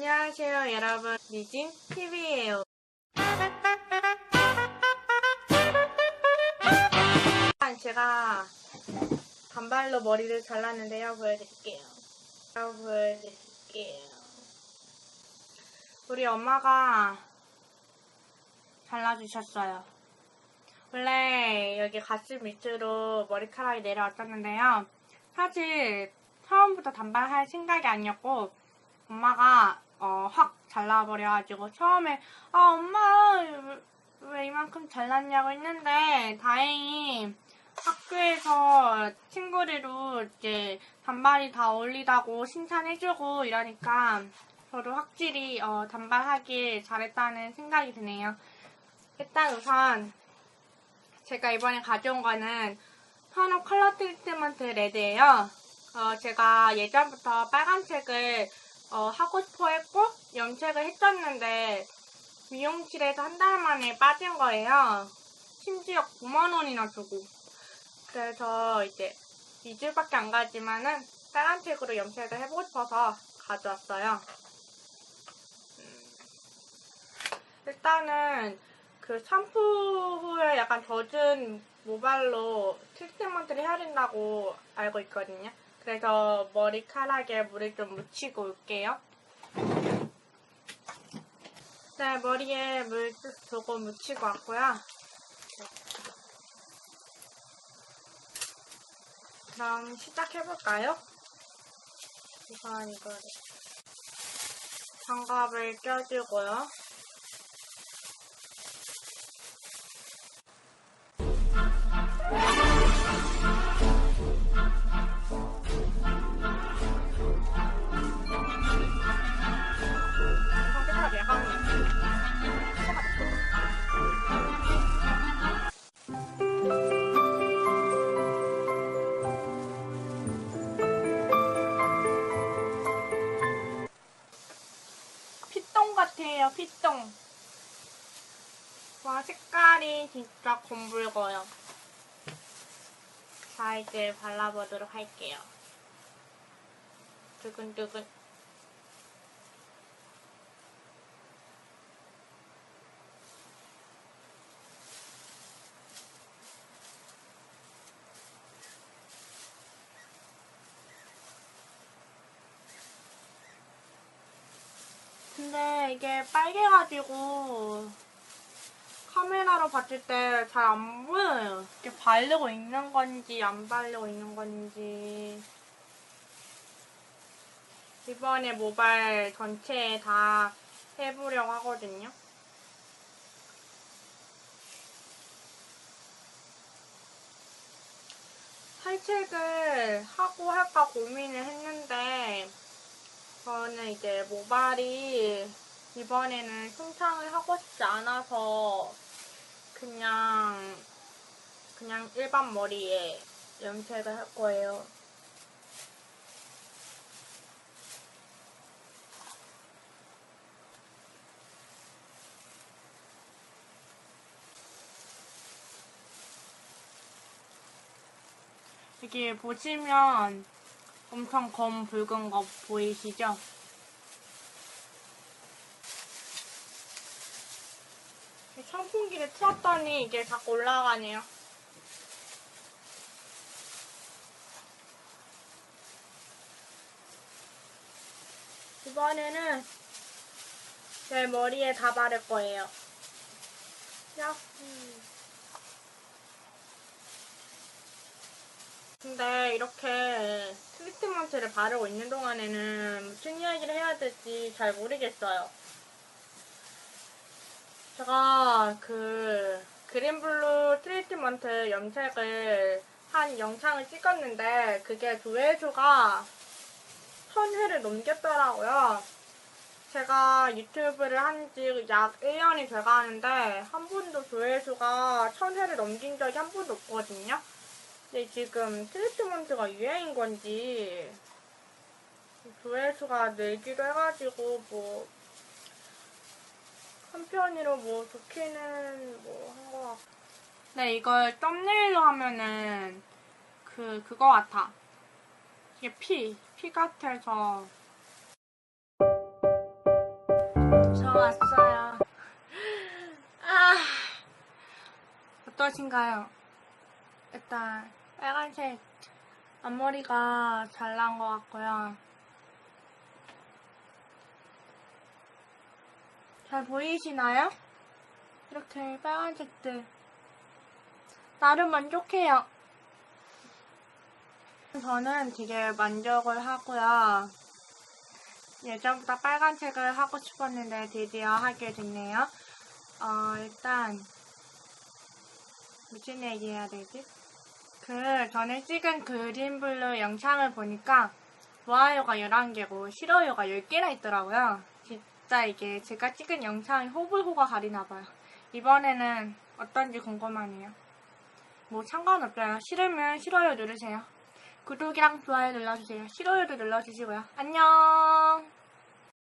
안녕하세요, 여러분. 미진 TV예요. 제가 단발로 머리를 잘랐는데요. 보여드릴게요. 보여드릴게요. 우리 엄마가 잘라주셨어요. 원래 여기 가슴 밑으로 머리카락이 내려왔었는데요. 사실 처음부터 단발할 생각이 아니었고 엄마가 어, 확 잘라버려가지고 처음에 아 엄마 왜, 왜 이만큼 잘랐냐고 했는데 다행히 학교에서 친구들도 이제 단발이 다 어울리다고 칭찬해주고 이러니까 저도 확실히 어, 단발하길 잘했다는 생각이 드네요. 일단 우선 제가 이번에 가져온 거는 현업 컬러 트리트먼트 레드예요. 어, 제가 예전부터 빨간색을 어, 하고 싶어 했고 염색을 했었는데 미용실에서 한 달 만에 빠진 거예요. 심지어 9만 원이나 주고. 그래서 이제 2주밖에 안 가지만은 빨간색으로 염색을 해보고 싶어서 가져왔어요. 음, 일단은 그 샴푸 후에 약간 젖은 모발로 트리트먼트를 해야 된다고 알고 있거든요. 그래서 머리카락에 물을 좀 묻히고 올게요. 네, 머리에 물 조금 묻히고 왔고요. 그럼 시작해볼까요? 우선 이거를 장갑을 껴주고요. 같아요, 피똥. 와, 색깔이 진짜 검붉어요. 자, 이제 발라보도록 할게요. 두근두근. 이게 빨개가지고 카메라로 봤을 때 잘 안 보여요. 이게 바르고 있는 건지 안 바르고 있는 건지. 이번에 모발 전체에 다 해보려고 하거든요. 탈책을 하고 할까 고민을 했는데 저는 이제 모발이 이번에는 흉창을 하고 싶지 않아서 그냥 그냥 일반 머리에 염색을 할 거예요. 이게 보시면 엄청 검 붉은 거 보이시죠? 선풍기를 틀었더니 이게 자꾸 올라가네요. 이번에는 제 머리에 다 바를 거예요. 근데 이렇게 트리트먼트를 바르고 있는 동안에는 무슨 이야기를 해야 될지 잘 모르겠어요. 제가 그 그린블루 트리트먼트 염색을 한 영상을 찍었는데 그게 조회수가 1000회를 넘겼더라고요. 제가 유튜브를 한 지 약 1년이 돼가는데 한 번도 조회수가 1000회를 넘긴 적이 한 번도 없거든요. 근데 지금 트리트먼트가 유행인 건지 조회수가 늘기도 해가지고 뭐 한편으로 뭐 좋기는 뭐 한 거 같고 근데 네, 이걸 썸네일로 하면은 그 그거 같아. 이게 피, 피 같아서. 저 왔어요. 아 어떠신가요? 일단 빨간색 앞머리가 잘 난 것 같고요. 잘 보이시나요? 이렇게 빨간색들. 나름 만족해요. 저는 되게 만족을 하고요. 예전부터 빨간색을 하고 싶었는데 드디어 하게 됐네요. 어, 일단 무슨 얘기 해야 되지? 그 전에 찍은 그린블루 영상을 보니까 좋아요가 11개고 싫어요가 10개나 있더라고요. 진짜 이게 제가 찍은 영상이 호불호가 가리나봐요. 이번에는 어떤지 궁금하네요. 뭐 상관없어요. 싫으면 싫어요 누르세요. 구독이랑 좋아요 눌러주세요. 싫어요도 눌러주시고요. 안녕!